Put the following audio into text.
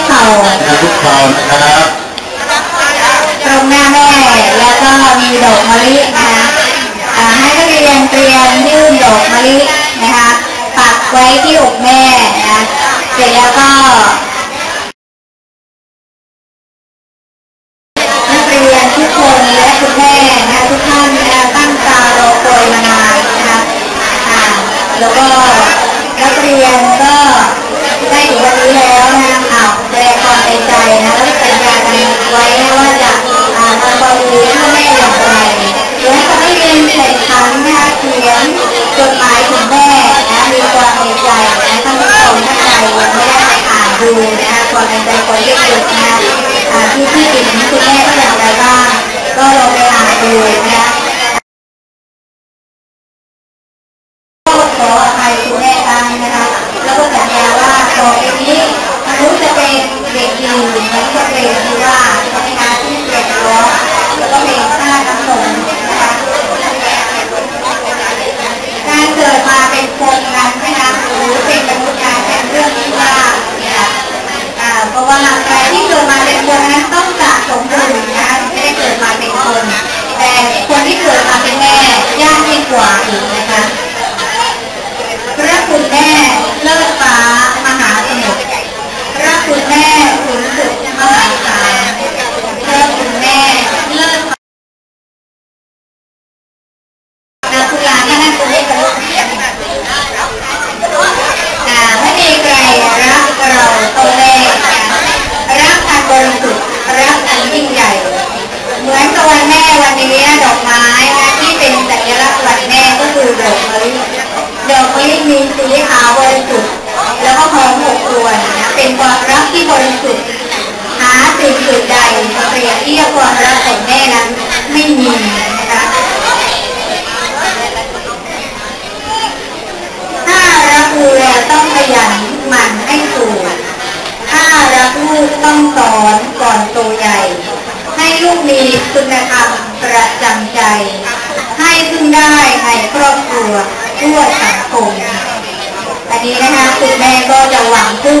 นะครับตรงหน้าแม่แล้วก็มีดอกมะลินะคะให้นักเรียนเตรียมยื่นดอกมะลินะคะปักไว้ที่อกแม่นะเสร็จแล้วก็นักเรียนทุกคนและคุณแม่นะทุกท่านตั้งตารอคอยมานานนะคะแล้วก็นักเรียนก็ได้ถึงวันนี้แล้วนะ นใจนะแล้วสัญญากันไว้นะว่าจะอ่าทำความดีเพื่อแม่อย่างไรเดี๋ยให้กับนักเรียนแข่งขันนะคะเขียนจดหมายถึงแม่นะ มีความในใจนะท่านผู้ชมท่านใดยังไม่ได้อ่านดูนะคะความในใจคนเด็กๆนะที่ที่ติดนี้คุณแม่ก็อย่างไรบ้าง ก็ลองไปอ่านดูนะคะก็ขออภัยคุณแม่กันนะคะ แล้วก็สัญญาว่าต่อไปนี้มนุษย์จะเป็นเด็กดีเหมือนกับเพลงที่ว่าในการที่เด็กร้องแล้วก็เพลงชาติน้ำนมนะคะ การเกิดมาเป็นคนนั้นนะคะหรือเป็นมนุษย์การเป็นเรื่องที่ว่านะคะอ่าเพราะว่าใครที่เกิดมาเป็นคนนั้นต้องสะสมบุญนะคะไม่ได้เกิดมาเป็นคน แต่คนที่เกิดมาเป็นแม่ยากยิ่งกว่าอีกนะคะพระคุณแม่เลิศฟ้ามหาสมุทรพระคุณแม่ขุนศึกมหาศาลพระคุณแม่เลิศฟ้า นาคุณลาที่นั่นคุณเรียกกันว่าอ่าไม่มีใครรักเราตัวแรกรักอันบริสุทธิ์รักอันยิ่งใหญ่ เหมือนกับวันแม่วันนี้ดอกไม้นะที่เป็นสัญลักษณ์วันแม่ก็คือดอกมะลิดอก มะลิมีสีขาวบริสุทธิ์แล้วก็หอมอบอวลนะเป็นความรักที่บริสุทธิ์หาสิ่งอื่นใดมาเปรียบเทียบความรักของแม่นั้นไม่มีนะคะถ้ารักวัวต้องขยันหมั่นให้สูงถ้ารักลูกต้องสอนก่อนโตใหญ่ ให้ลูกมีคุณธรรมประจำใจ ให้พึ่งได้ในครอบครัว เพื่อสังคมอันนี้นะคะคุณแม่ก็จะหวังพึ่ง